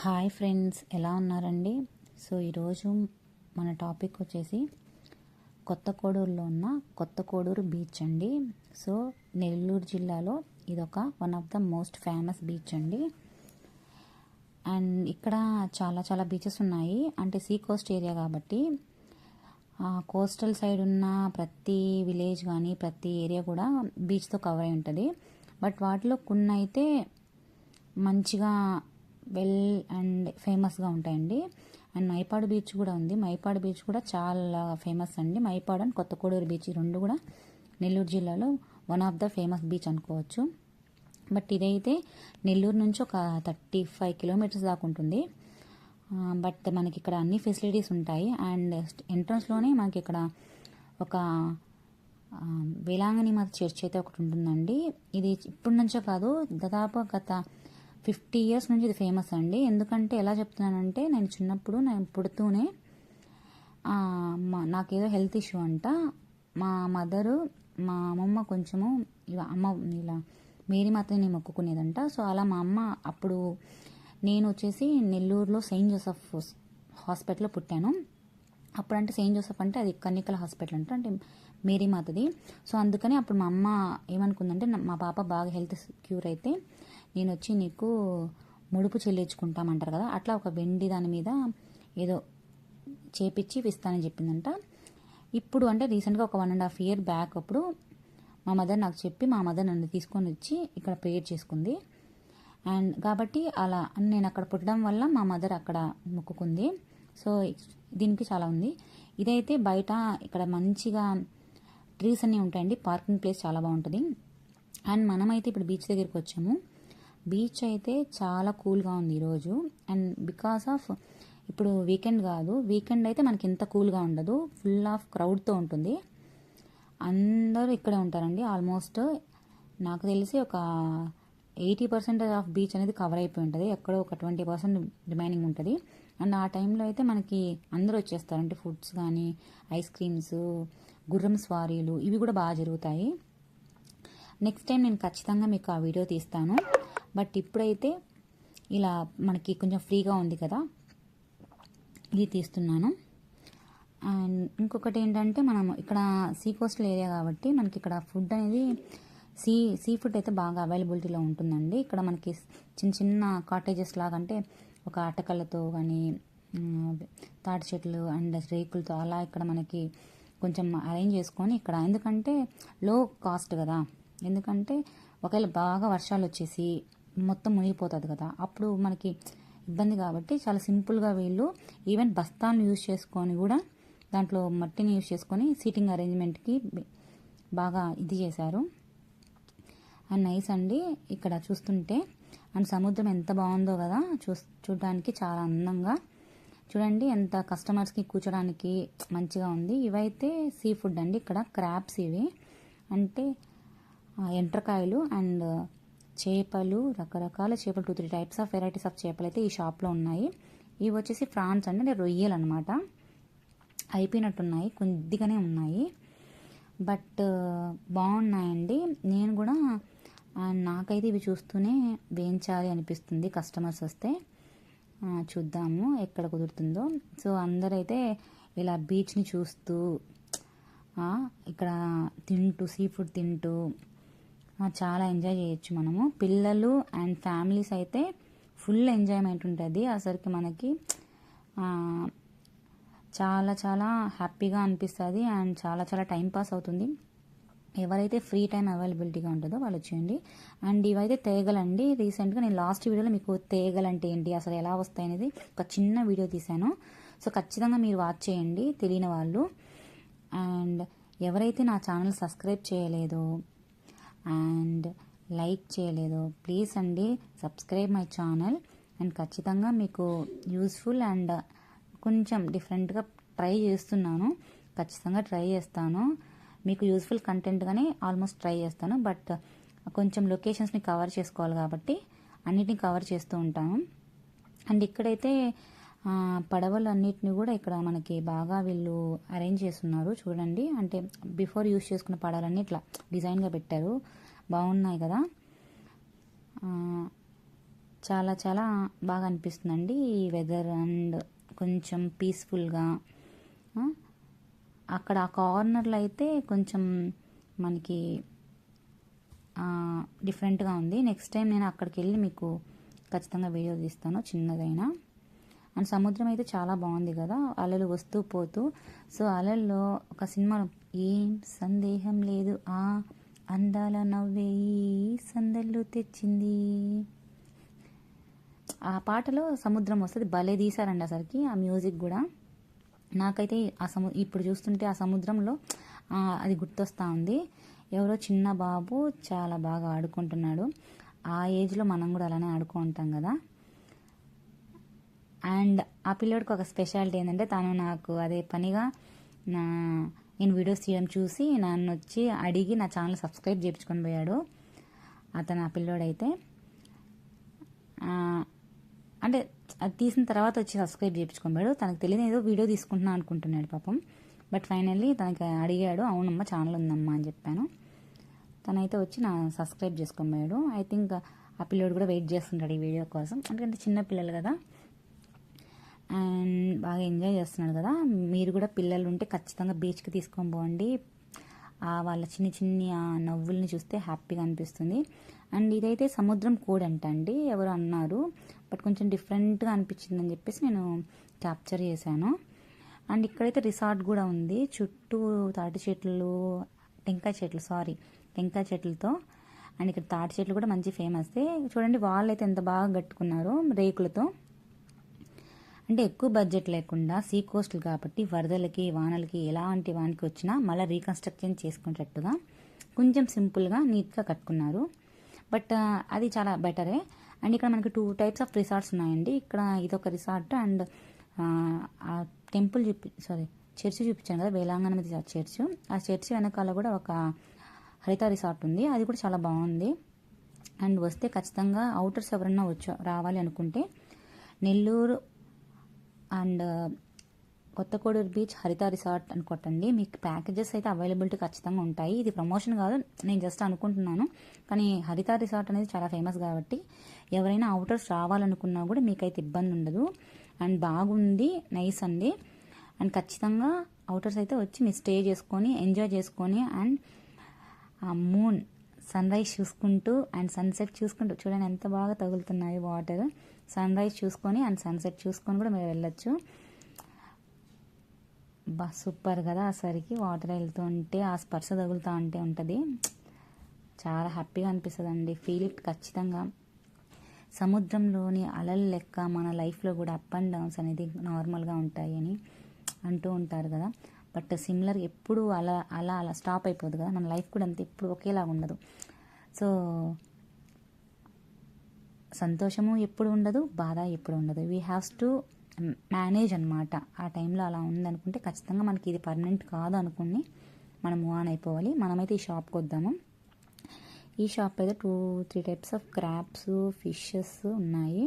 Hi friends ఎలా ఉన్నారండి? So ఈరోజు మన టాపిక్ వచ్చేసి కొత్త కోడూరులో ఉన్న కొత్త కోడూరు బీచ్ అండి. సో నెల్లూరు జిల్లాలో ఇదొక one of the most famous beach అండి. అండ్ ఇక్కడ చాలా చాలా బీచెస్ ఉన్నాయి. అంటే సీ కోస్ట్ ఏరియా కాబట్టి కోస్టల్ సైడ్ ఉన్న ప్రతి విలేజ్ కానీ ప్రతి ఏరియా కూడా బీచ్తో కవర్ అయి ఉంటుంది. బట్ వాటిలో కొన్ని అయితే మంచిగా వెల్ అండ్ ఫేమస్గా ఉంటాయండి. అండ్ మైపాడు బీచ్ కూడా ఉంది. మైపాడు బీచ్ కూడా చాలా ఫేమస్ అండి. మైపాడు అండ్ కొత్తకోడూరు బీచ్ రెండు కూడా నెల్లూరు జిల్లాలో one of the famous beach అనుకోవచ్చు. బట్ ఇదైతే నెల్లూరు నుంచి ఒక థర్టీ ఫైవ్ కిలోమీటర్స్ దాకా ఉంటుంది. బట్ మనకి ఇక్కడ అన్ని ఫెసిలిటీస్ ఉంటాయి. అండ్ ఎంట్రన్స్లోనే మనకి ఇక్కడ ఒక వేలాంగణి మాత చర్చ్ అయితే ఒకటి ఉంటుందండి. ఇది ఇప్పటి నుంచో కాదు దాదాపు గత ఫిఫ్టీ ఇయర్స్ నుంచి ఇది ఫేమస్ అండి. ఎందుకంటే ఎలా చెప్తున్నానంటే నేను చిన్నప్పుడు నేను పుడుతూనే నాకేదో హెల్త్ ఇష్యూ అంట. మా మదరు మా అమ్మమ్మ కొంచెము ఇలా అమ్మ ఇలా మేరీ మాతని మొక్కుకునేదంట. సో అలా మా అమ్మ అప్పుడు నేను వచ్చేసి నెల్లూరులో సెయింట్ జోసఫ్ హాస్పిటల్లో పుట్టాను. అప్పుడంటే సెయింట్ జోసఫ్ అంటే అది కన్నికల హాస్పిటల్ అంట అంటే మేరీ మాతది. సో అందుకని అప్పుడు మా అమ్మ ఏమనుకుందంటే మా పాప బాగా హెల్త్ క్యూర్ అయితే నేను వచ్చి నీకు ముడుపు చెల్లించుకుంటామంటారు కదా అట్లా ఒక వెండి దాని మీద ఏదో చేపిచ్చి ఇస్తానని చెప్పిందంట. ఇప్పుడు అంటే రీసెంట్గా ఒక one and half year back అప్పుడు మా మదర్ నాకు చెప్పి మా మదర్ నన్ను తీసుకొని వచ్చి ఇక్కడ ప్రేయర్ చేసుకుంది. అండ్ కాబట్టి అలా నేను అక్కడ పుట్టడం వల్ల మా మదర్ అక్కడ మొక్కుకుంది. సో దీనికి చాలా ఉంది. ఇదైతే బయట ఇక్కడ మంచిగా ట్రీస్ అన్నీ ఉంటాయండి పార్కింగ్ ప్లేస్ చాలా బాగుంటుంది. అండ్ మనమైతే ఇప్పుడు బీచ్ దగ్గరికి వచ్చాము. బీచ్ అయితే చాలా కూల్గా ఉంది ఈరోజు అండ్ బికాస్ ఆఫ్ ఇప్పుడు వీకెండ్ కాదు వీకెండ్ అయితే మనకి ఎంత కూల్గా ఉండదు. ఫుల్ ఆఫ్ క్రౌడ్తో ఉంటుంది. అందరూ ఇక్కడే ఉంటారండి. ఆల్మోస్ట్ నాకు తెలిసి ఒక ఎయిటీ పర్సెంటేజ్ ఆఫ్ బీచ్ అనేది కవర్ అయిపోయి ఉంటుంది. ఎక్కడో ఒక ట్వంటీ పర్సెంట్ రిమైనింగ్ ఉంటుంది. అండ్ ఆ టైంలో అయితే మనకి అందరూ వచ్చేస్తారు అంటే ఫుడ్స్ కానీ ఐస్ క్రీమ్స్ గుర్రం స్వారీలు ఇవి కూడా బాగా జరుగుతాయి. నెక్స్ట్ టైం నేను ఖచ్చితంగా మీకు ఆ వీడియో తీస్తాను. బట్ ఇప్పుడైతే ఇలా మనకి కొంచెం ఫ్రీగా ఉంది కదా ఇది తీస్తున్నాను. అండ్ ఇంకొకటి ఏంటంటే మనం ఇక్కడ సీ కోస్టల్ ఏరియా కాబట్టి మనకి ఇక్కడ ఫుడ్ అనేది సీ సీ ఫుడ్ అయితే బాగా అవైలబిలిటీలో ఉంటుందండి. ఇక్కడ మనకి చిన్న చిన్న కాటేజెస్ లాగా అంటే ఒక అటకలతో కానీ తాటి చెట్లు అండ్ రేకులతో అలా ఇక్కడ మనకి కొంచెం అరేంజ్ చేసుకొని ఇక్కడ ఎందుకంటే లో కాస్ట్ కదా. ఎందుకంటే ఒకవేళ బాగా వర్షాలు వచ్చేసి మొత్తం మునిగిపోతుంది కదా. అప్పుడు మనకి ఇబ్బంది కాబట్టి చాలా సింపుల్గా వీళ్ళు ఈవెన్ బస్తాలను యూజ్ చేసుకొని కూడా దాంట్లో మట్టిని యూజ్ చేసుకొని సీటింగ్ అరేంజ్మెంట్కి బాగా ఇది చేశారు. అండ్ నైస్ అండి ఇక్కడ చూస్తుంటే. అండ్ సముద్రం ఎంత బాగుందో కదా చూ చూడడానికి చాలా అందంగా. చూడండి ఎంత కస్టమర్స్కి కూర్చోడానికి మంచిగా ఉంది. ఇవైతే సీ ఫుడ్ అండి. ఇక్కడ క్రాప్స్ ఇవి. అంటే ఎంట్రకాయలు ఎండ్రకాయలు అండ్ చేపలు రకరకాల చేపలు two three types of varieties of చేపలు అయితే ఈ షాప్లో ఉన్నాయి. ఇవి వచ్చేసి ఫ్రాన్స్ అంటే రొయ్యలు అనమాట అయిపోయినట్టున్నాయి కొద్దిగానే ఉన్నాయి. బట్ బాగున్నాయండి. నేను కూడా నాకైతే ఇవి చూస్తూనే వేయించాలి అనిపిస్తుంది కస్టమర్స్ వస్తే. చూద్దాము ఎక్కడ కుదురుతుందో. సో అందరైతే ఇలా బీచ్ని చూస్తూ ఇక్కడ తింటూ సీ ఫుడ్ తింటూ చాలా ఎంజాయ్ చేయొచ్చు మనము. పిల్లలు అండ్ ఫ్యామిలీస్ అయితే ఫుల్ ఎంజాయ్మెంట్ ఉంటుంది. అసలుకి మనకి చాలా చాలా హ్యాపీగా అనిపిస్తుంది అండ్ చాలా చాలా టైం పాస్ అవుతుంది. ఎవరైతే ఫ్రీ టైం అవైలబిలిటీగా ఉంటుందో వాళ్ళు వచ్చేయండి. అండ్ ఇవైతే తేగలండి. రీసెంట్గా నేను లాస్ట్ వీడియోలో మీకు తేగలు అంటే ఏంటి అసలు ఎలా వస్తాయి అనేది ఒక చిన్న వీడియో తీశాను. సో ఖచ్చితంగా మీరు వాచ్ చేయండి తెలియని వాళ్ళు. అండ్ ఎవరైతే నా ఛానల్ సబ్స్క్రైబ్ చేయలేదో అండ్ లైక్ చేయలేదు. ప్లీజ్ అండి సబ్స్క్రైబ్ మై ఛానల్. అండ్ ఖచ్చితంగా మీకు యూస్ఫుల్ అండ్ కొంచెం డిఫరెంట్గా ట్రై చేస్తున్నాను. ఖచ్చితంగా ట్రై చేస్తాను. మీకు యూస్ఫుల్ కంటెంట్గానే ఆల్మోస్ట్ ట్రై చేస్తాను. బట్ కొంచెం లొకేషన్స్ని కవర్ చేసుకోవాలి కాబట్టి అన్నిటిని కవర్ చేస్తూ ఉంటాను. అండ్ ఇక్కడైతే పడవలు అన్నిటిని కూడా ఇక్కడ మనకి బాగా వీళ్ళు అరేంజ్ చేస్తున్నారు. చూడండి. అంటే బిఫోర్ యూస్ చేసుకున్న పడవలన్నీ ఇట్లా డిజైన్గా పెట్టారు. బాగున్నాయి కదా. చాలా చాలా బాగా అనిపిస్తుందండి ఈ వెదర్ అండ్ కొంచెం పీస్ఫుల్గా అక్కడ ఆ కార్నర్లో అయితే కొంచెం మనకి డిఫరెంట్గా ఉంది. నెక్స్ట్ టైం నేను అక్కడికి వెళ్ళి మీకు ఖచ్చితంగా వీడియో తీస్తాను చిన్నదైనా. అండ్ సముద్రం అయితే చాలా బాగుంది కదా. అలలు వస్తూ పోతూ. సో అలల్లో ఒక సినిమా ఏం సందేహం లేదు. ఆ అందాల నవ్వే సందళ్ళు తెచ్చింది. ఆ పాటలో సముద్రం వస్తుంది. భలే తీశారండి అసలుకి ఆ మ్యూజిక్ కూడా. నాకైతే ఆ సము ఇప్పుడు చూస్తుంటే ఆ సముద్రంలో అది గుర్తొస్తూ ఉంది. ఎవరో చిన్న బాబు చాలా బాగా ఆడుకుంటున్నాడు. ఆ ఏజ్లో మనం కూడా అలానే ఆడుకుంటాం కదా. అండ్ ఆ పిల్లోడికి ఒక స్పెషాలిటీ ఏంటంటే తను నాకు అదే పనిగా నా నేను వీడియోస్ తీయడం చూసి నన్ను వచ్చి అడిగి నా ఛానల్ సబ్స్క్రైబ్ చేయించుకొని పోయాడు అతను ఆ పిల్లోడైతే. అంటే అది తీసిన తర్వాత వచ్చి సబ్స్క్రైబ్ చేయించుకోబోయాడు తనకు తెలియదు ఏదో వీడియో తీసుకుంటున్నా అనుకుంటున్నాడు పాపం. బట్ ఫైనల్లీ తనకి అడిగాడు అవునమ్మా ఛానల్ ఉందమ్మా అని చెప్పాను. తనైతే వచ్చి నా సబ్స్క్రైబ్ చేసుకోబోయాడు ఐ థింక్ ఆ పిల్లోడు కూడా వెయిట్ చేస్తుంటాడు ఈ వీడియో కోసం. ఎందుకంటే చిన్న పిల్లలు కదా. అండ్ బాగా ఎంజాయ్ చేస్తున్నారు కదా. మీరు కూడా పిల్లలు ఉంటే ఖచ్చితంగా బీచ్కి తీసుకొని పోండి. వాళ్ళ చిన్ని చిన్ని ఆ నవ్వుల్ని చూస్తే హ్యాపీగా అనిపిస్తుంది. అండ్ ఇదైతే సముద్రం కోడ్ అంట అండి ఎవరు అన్నారు. బట్ కొంచెం డిఫరెంట్గా అనిపించింది అని చెప్పేసి నేను క్యాప్చర్ చేశాను. అండ్ ఇక్కడైతే రిసార్ట్ కూడా ఉంది. చుట్టూ తాటి చెట్లు టెంకాయ చెట్లు సారీ టెంకాయ చెట్లతో. అండ్ ఇక్కడ తాటి చెట్లు కూడా మంచి ఫేమస్ చూడండి వాళ్ళు అయితే ఎంత బాగా కట్టుకున్నారో రేకులతో. అంటే ఎక్కువ బడ్జెట్ లేకుండా సీ కోస్టల్ కాబట్టి వరదలకి వానలకి ఎలాంటి వానికి వచ్చినా మళ్ళీ రీకన్స్ట్రక్షన్ చేసుకునేటట్టుగా కొంచెం సింపుల్గా నీట్గా కట్టుకున్నారు. బట్ అది చాలా బెటరే. అండ్ ఇక్కడ మనకి టూ టైప్స్ ఆఫ్ రిసార్ట్స్ ఉన్నాయండి. ఇక్కడ ఇదొక రిసార్ట్ అండ్ టెంపుల్ చూపి సారీ చర్చి చూపించాను కదా వేలాంగణమతి చర్చ్. ఆ చర్చి వెనకాల కూడా ఒక హరిత రిసార్ట్ ఉంది. అది కూడా చాలా బాగుంది. అండ్ వస్తే ఖచ్చితంగా అవుటర్స్ ఎవరన్నా వచ్చా రావాలి అనుకుంటే Nellore and uh, Kothakoduru beach Haritha resort అని కొట్టండి మీకు ప్యాకేజెస్ అయితే అవైలబిలిటీ ఖచ్చితంగా ఉంటాయి. ఇది ప్రమోషన్ కాదు నేను జస్ట్ అనుకుంటున్నాను. కానీ హరిత రిసార్ట్ అనేది చాలా ఫేమస్ కాబట్టి ఎవరైనా అవుటర్స్ రావాలనుకున్నా కూడా మీకైతే ఇబ్బంది ఉండదు. అండ్ బాగుంది నైస్ అండి. అండ్ ఖచ్చితంగా అవుటర్స్ అయితే వచ్చి మీరు స్టే చేసుకొని ఎంజాయ్ చేసుకొని అండ్ ఆ మూన్ సన్ రైజ్ చూసుకుంటూ అండ్ సన్సెట్ చూసుకుంటూ చూడండి ఎంత బాగా తగులుతున్నాయి వాటర్. సన్ రైజ్ చూసుకొని అండ్ సన్సెట్ చూసుకొని కూడా మీరు వెళ్ళొచ్చు. బా సూపర్ కదా ఆసరికి వాటర్ వెళ్తూ ఉంటే ఆ స్పర్శ తగులుతూ ఉంటే ఉంటుంది. చాలా హ్యాపీగా అనిపిస్తుంది అండి ఫీల్ ఇట్ ఖచ్చితంగా. సముద్రంలోని అలల లెక్క మన లైఫ్లో కూడా అప్ అండ్ డౌన్స్ అనేది నార్మల్గా ఉంటాయి అని అంటూ ఉంటారు కదా. బట్ సిమిలర్ ఎప్పుడు అలా అలా అలా స్టాప్ అయిపోదు కదా. మన లైఫ్ కూడా అంతే ఎప్పుడు ఒకేలాగా ఉండదు. సో సంతోషము ఎప్పుడు ఉండదు బాధ ఎప్పుడు ఉండదు. వీ హ్యావ్స్ టు మేనేజ్ అనమాట ఆ టైంలో అలా ఉందనుకుంటే ఖచ్చితంగా మనకి ఇది పర్మనెంట్ కాదు అనుకుని మనం ఆన్ అయిపోవాలి. మనమైతే ఈ షాప్కి వద్దాము. ఈ షాప్ అయితే two three types of crabs fishes ఉన్నాయి.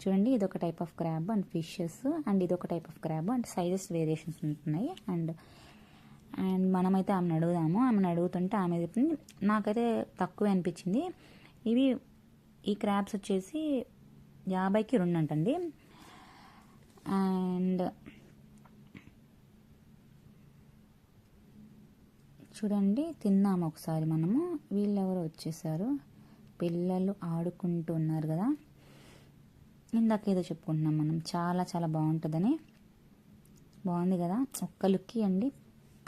చూడండి ఇది ఒక type of crab and fishes and ఇది ఒక type of crab and sizes variations ఉంటున్నాయి. అండ్ అండ్ మనమైతే ఆమెను అడుగుదాము. ఆమెను అడుగుతుంటే ఆమె చెప్పింది నాకైతే తక్కువే అనిపించింది. ఇవి ఈ క్రాబ్స్ వచ్చేసి యాభైకి రెండు అంటండి అండ్ చూడండి తిన్నాము ఒకసారి మనము. వీళ్ళెవరు వచ్చేసారు. పిల్లలు ఆడుకుంటున్నారు కదా. ఇందాక ఏదో చెప్పుకుంటున్నాం మనం. చాలా చాలా బాగుంటుందని. బాగుంది కదా. ఒక్క లుక్కి అండి.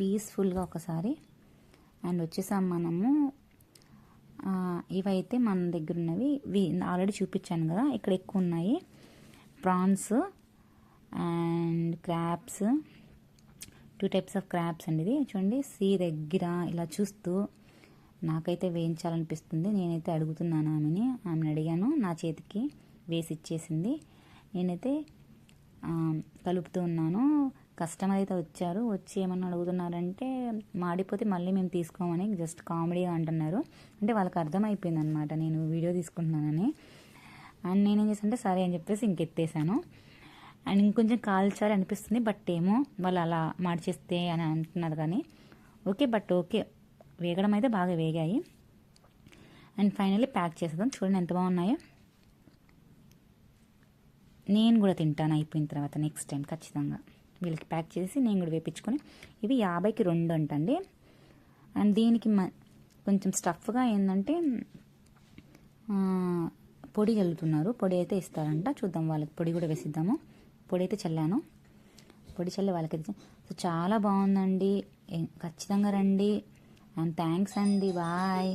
పీస్ఫుల్గా ఒకసారి. అండ్ వచ్చేసాం మనము ఇవైతే మన దగ్గర ఉన్నవి ఆల్రెడీ చూపించాను కదా ఇక్కడ ఎక్కువ ఉన్నాయి. Prawns and crabs. Two types of crabs అండి ఇది. చూడండి సీ దగ్గర ఇలా చూస్తూ నాకైతే వేయించాలనిపిస్తుంది. నేనైతే అడుగుతున్నాను ఆమెని. ఆమెను అడిగాను నా చేతికి వేసి ఇచ్చేసింది. నేనైతే కలుపుతూ ఉన్నాను. కస్టమర్ అయితే వచ్చారు. వచ్చి ఏమన్నా అడుగుతున్నారంటే మాడిపోతే మళ్ళీ మేము తీసుకోమని జస్ట్ కామెడీగా అంటున్నారు. అంటే వాళ్ళకి అర్థమైపోయింది అనమాట నేను వీడియో తీసుకుంటున్నానని. అండ్ నేనేం చేశానంటే సరే అని చెప్పేసి ఇంకెత్తేసాను. అండ్ ఇంకొంచెం కాల్చాలి అనిపిస్తుంది బట్ ఏమో వాళ్ళు అలా మార్చేస్తే అని అంటున్నారు కానీ ఓకే బట్ ఓకే. వేగడం అయితే బాగా వేగాయి. అండ్ ఫైనల్లీ ప్యాక్ చేసేద్దాం. చూడండి ఎంత బాగున్నాయో. నేను కూడా తింటాను అయిపోయిన తర్వాత నెక్స్ట్ టైం ఖచ్చితంగా. వీళ్ళకి ప్యాక్ చేసి నేను కూడా వేపించుకొని ఇవి యాభైకి రెండు అంటండి. అండ్ దీనికి మ కొంచెం స్టఫ్గా ఏంటంటే పొడి చల్లుతున్నారు. పొడి అయితే ఇస్తారంట. చూద్దాం వాళ్ళకి పొడి కూడా వేసిద్దాము. పొడి అయితే చల్లాను. పొడి చల్లి వాళ్ళకి సో చాలా బాగుందండి. ఖచ్చితంగా రండి. అండ్ థ్యాంక్స్ అండి. బాయ్.